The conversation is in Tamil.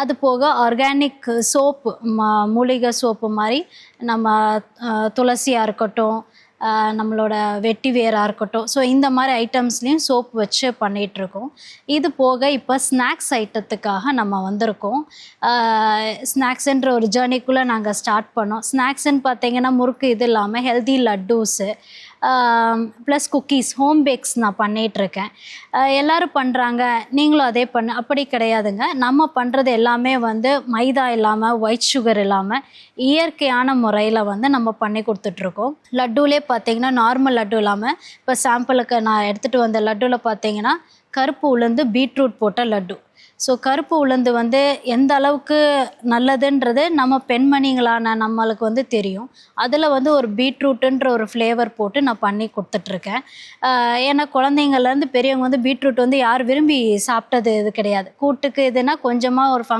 அது போக ஆர்கானிக் சோப்பு மூலிகை சோப்பு மாதிரி நம்ம துளசியாக இருக்கட்டும் நம்மளோட வெட்டி வேராக இருக்கட்டும். ஸோ இந்த மாதிரி ஐட்டம்ஸ்லேயும் சோப் வச்சு பண்ணிகிட்ருக்கோம் இது போக இப்போ ஸ்நாக்ஸ் ஐட்டத்துக்காக நம்ம வந்திருக்கோம். ஸ்நாக்ஸுன்ற ஒரு ஜேர்னிக்குள்ளே நாங்கள் ஸ்டார்ட் பண்ணோம். ஸ்நாக்ஸ்ன்னு பார்த்தீங்கன்னா முறுக்கு இது இல்லாமல் healthy laddus plus cookies home bakes நான் பண்ணிகிட்ருக்கேன் எல்லோரும் பண்ணுறாங்க நீங்களும் அதே பண்ணு. அப்படி கிடையாதுங்க. நம்ம பண்ணுறது எல்லாமே வந்து மைதா இல்லாமல் ஒயிட் சுகர் இல்லாமல் இயற்கையான முறையில் வந்து நம்ம பண்ணி கொடுத்துட்ருக்கோம். லட்டுலே பார்த்தீங்கன்னா நார்மல் லட்டு இல்லாமல் இப்போ சாம்பிளுக்கு நான் எடுத்துகிட்டு வந்த லட்டுவில் பார்த்தீங்கன்னா கருப்பு உளுந்து பீட்ரூட் போட்ட லட்டு. ஸோ கருப்பு உளுந்து வந்து எந்த அளவுக்கு நல்லதுன்றது நம்ம பெண்மணிங்களான நம்மளுக்கு வந்து தெரியும். அதில் வந்து ஒரு பீட்ரூட்டுன்ற ஒரு ஃப்ளேவர் போட்டு நான் பண்ணி கொடுத்துட்ருக்கேன். ஏன்னா குழந்தைங்கள்லேருந்து பெரியவங்க வந்து பீட்ரூட் வந்து யார் விரும்பி சாப்பிட்டது இது கிடையாது. கூட்டுக்கு இதுனா கொஞ்சமாக ஒரு